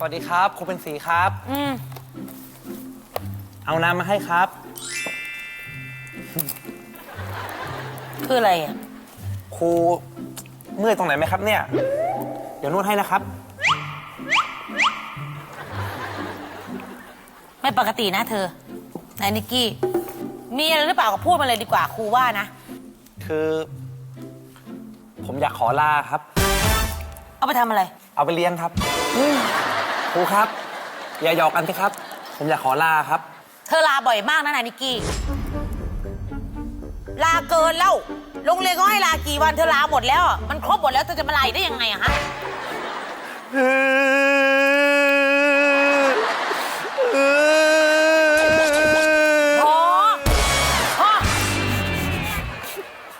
สวัสดีครับครูเป็นสีครับ อืมเอาน้ำมาให้ครับ คืออะไรอะ ครูเมื่อยตรงไหนไหมครับเนี่ย เดี๋ยวนวดให้นะครับ ไม่ปกตินะเธอนายนิกกี้ มีอะไรหรือเปล่าก็พูดมาเลยดีกว่าครูว่านะ คือ ผมอยากขอลาครับ เอาไปทำอะไร เอาไปเลี้ยงครับค รูครับ อย่าหยอกกันสิครับ ผมอยากขอลาครับ เธอลาบ่อยมากนะนายนิกกี้ ลาเกินแล้ว โรงเรียนก็ให้ลากี่วันเธอลาหมดแล้วอะมันครบหมดแล้วเธอจะมาลาอีกได้ยังไงอะฮะ พอพอ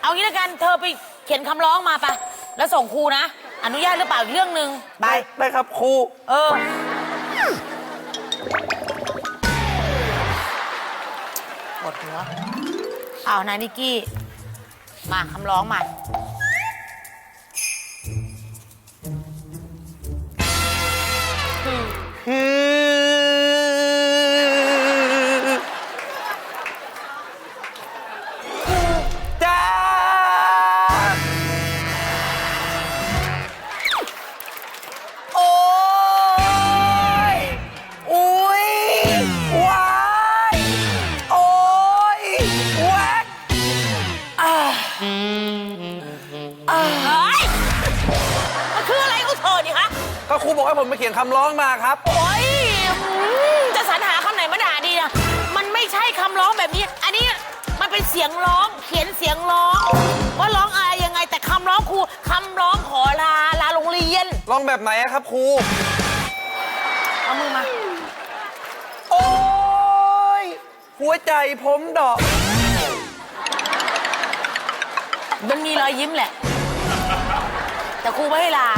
เอางี้แล้วกัน เธอไปเขียนคำร้องมาปะ แล้วส่งครูนะ อนุญาตหรือเปล่าอีกเรื่องหนึ่งไป ได้ได้ครับครู เออ ปวดหัวเอานายนิกกี้ มาคำร้องมา ครูบอกให้ผมไปเขียนคำร้องมาครับ โอ้ยอืมจะสรรหาคำไหนมาด่าดีอะมันไม่ใช่คำร้องแบบนี้ อันนี้มันเป็นเสียงร้อง เขียนเสียงร้อง ว่าร้องอะไรยังไง แต่คำร้องครูคำร้องขอลาลาโรงเรียน ร้องแบบไหนอะครับครู เอามือมา โอ้ยหัวใจผมดอก มันมีรอยยิ้มแหละ แต่ครูไม่ให้ลา